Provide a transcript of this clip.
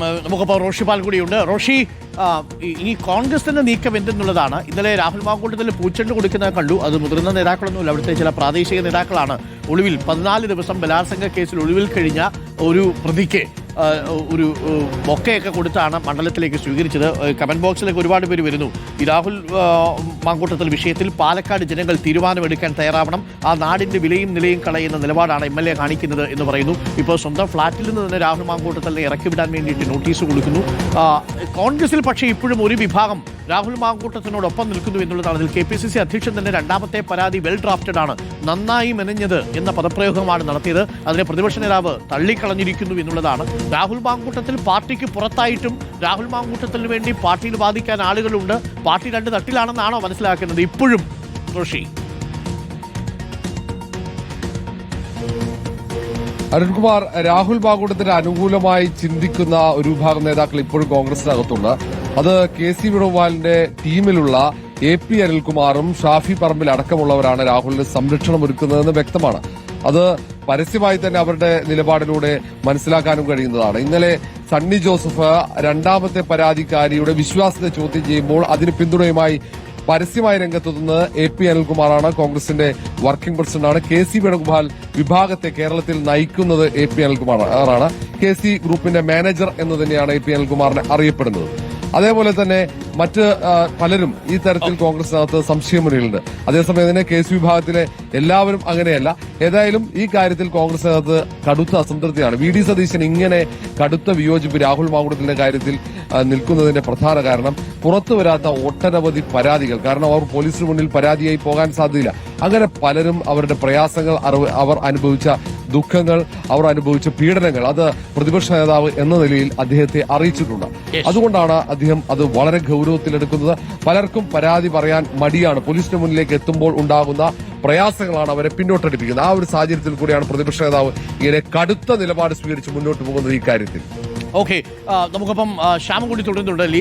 നമുക്കിപ്പോൾ റോഷി പാൽ കൂടിയുണ്ട് റോഷി ഈ- കോൺഗ്രസിന്റെ നീക്കം എന്തെന്നുള്ളതാണ്. ഇന്നലെ രാഹുൽ മാങ്കൂട്ടത്തിൽ പൂച്ചെണ്ട് കൊടുക്കുന്നത് കണ്ടു. അത് മുതിർന്ന നേതാക്കളൊന്നുമില്ല. അവിടുത്തെ ചില പ്രാദേശിക നേതാക്കളാണ്. ഒളിവിൽ പതിനാല് ദിവസം ബലാത്സംഗ കേസിൽ ഒളിവിൽ കഴിഞ്ഞ ഒരു പ്രതിക്ക് ഒരു ബൊക്കയൊക്കെ കൊടുത്താണ് മണ്ഡലത്തിലേക്ക് സ്വീകരിച്ചത്. കമന്റ് ബോക്സിലേക്ക് ഒരുപാട് പേര് വരുന്നു. ഈ രാഹുൽ മാങ്കൂട്ടത്തിൽ വിഷയത്തിൽ പാലക്കാട് ജനങ്ങൾ തീരുമാനമെടുക്കാൻ തയ്യാറാവണം. ആ നാടിന്റെ വിലയും നിലയും കളയുന്ന നിലപാടാണ് എം എൽ എ കാണിക്കുന്നത് എന്ന് പറയുന്നു. ഇപ്പോൾ സ്വന്തം ഫ്ളാറ്റിൽ നിന്ന് തന്നെ രാഹുൽ മാങ്കൂട്ടത്തിനെ ഇറക്കി വിടാൻ വേണ്ടിയിട്ട് നോട്ടീസ് കൊടുക്കുന്നു. കോൺഗ്രസിൽ പക്ഷേ ഇപ്പോഴും ഒരു വിഭാഗം രാഹുൽ മാങ്കൂട്ടത്തിനോടൊപ്പം നിൽക്കുന്നു എന്നുള്ളതാണ് അതിൽ കെ പി സി സി അധ്യക്ഷൻ തന്നെ രണ്ടാമത്തെ പരാതി വെൽ ഡ്രാഫ്റ്റഡ് ആണ്. നന്നായി മെനഞ്ഞത് എന്ന പദപ്രയോഗമാണ് നടത്തിയത്. അതിനെ പ്രതിപക്ഷ നേതാവ് തള്ളിക്കളഞ്ഞിരിക്കുന്നു എന്നുള്ളതാണ്. രാഹുൽ മാങ്കൂട്ടത്തിൽ പാർട്ടിക്ക് പുറത്തായിട്ടും രാഹുൽ മാങ്കൂട്ടത്തിന് വേണ്ടി പാർട്ടിയിൽ ബാധിക്കാൻ ആളുകളുണ്ട്. പാർട്ടി രണ്ട് തട്ടിലാണെന്നാണോ മനസ്സിലാക്കുന്നത് ഇപ്പോഴും റോഷി അരുൺകുമാർ രാഹുൽ ബാഗുടത്തിന് അനുകൂലമായി ചിന്തിക്കുന്ന ഒരു വിഭാഗം നേതാക്കൾ ഇപ്പോഴും കോൺഗ്രസിനകത്തുണ്ട്. അത് കെ സി വേണുഗോപാലിന്റെ ടീമിലുള്ള എ പി അനിൽകുമാറും ഷാഫി പറമ്പിൽ അടക്കമുള്ളവരാണ് രാഹുലിന് സംരക്ഷണം ഒരുക്കുന്നതെന്ന് വ്യക്തമാണ്. അത് പരസ്യമായി തന്നെ അവരുടെ നിലപാടിലൂടെ മനസ്സിലാക്കാനും കഴിയുന്നതാണ്. ഇന്നലെ സണ്ണി ജോസഫ് രണ്ടാമത്തെ പരാതിക്കാരിയുടെ വിശ്വാസത്തെ ചോദ്യം ചെയ്യുമ്പോൾ അതിന് പിന്തുണയുമായി പരസ്യമായി രംഗത്തെത്തുന്നത് എ പി അനിൽകുമാറാണ് കോൺഗ്രസിന്റെ വർക്കിംഗ് പ്രസിഡന്റാണ്. കെ സി വേണുഗോപാൽ വിഭാഗത്തെ കേരളത്തിൽ നയിക്കുന്നത് എ പി അനിൽകുമാറാണ്. കെ സി ഗ്രൂപ്പിന്റെ മാനേജർ എന്ന് തന്നെയാണ് എ പി അനിൽകുമാറിനെ അറിയപ്പെടുന്നത്. അതേപോലെ തന്നെ മറ്റ് പലരും ഈ തരത്തിൽ കോൺഗ്രസിനകത്ത് സംശയമുറികളുണ്ട് അതേസമയം തന്നെ കെ സി വിഭാഗത്തിലെ എല്ലാവരും അങ്ങനെയല്ല. ഏതായാലും ഈ കാര്യത്തിൽ കോൺഗ്രസിനകത്ത് കടുത്ത അസംതൃപ്തിയാണ്. വി ഡി സതീശൻ ഇങ്ങനെ കടുത്ത വിയോജിപ്പ് രാഹുൽ മാങ്കുടത്തിന്റെ കാര്യത്തിൽ നിൽക്കുന്നതിന്റെ പ്രധാന കാരണം പുറത്തു വരാത്ത ഒട്ടനവധി പരാതികൾ. കാരണം അവർ പോലീസിന് മുന്നിൽ പരാതിയായി പോകാൻ സാധ്യതയില്ല. അങ്ങനെ പലരും അവരുടെ പ്രയാസങ്ങൾ അവർ അനുഭവിച്ച ദുഃഖങ്ങൾ അവർ അനുഭവിച്ച പീഡനങ്ങൾ അത് പ്രതിപക്ഷ നേതാവ് എന്ന നിലയിൽ അദ്ദേഹത്തെ അറിയിച്ചിട്ടുണ്ട്. അതുകൊണ്ടാണ് അദ്ദേഹം അത് വളരെ ഗൗരവത്തിലെടുക്കുന്നത്. പലർക്കും പരാതി പറയാൻ മടിയാണ്. പോലീസിന് മുന്നിലേക്ക് എത്തുമ്പോൾ ഉണ്ടാകുന്ന പ്രയാസങ്ങളാണ് അവരെ പിന്നോട്ടടിപ്പിക്കുന്നത്. ആ ഒരു സാഹചര്യത്തിൽ കൂടിയാണ് പ്രതിപക്ഷ നേതാവ് ഇങ്ങനെ കടുത്ത നിലപാട് സ്വീകരിച്ച് മുന്നോട്ട് പോകുന്നത് ഈ കാര്യത്തിൽ. ഓക്കെ നമുക്കപ്പം ശ്യാമം കൂടി തുടരുന്നുണ്ട്.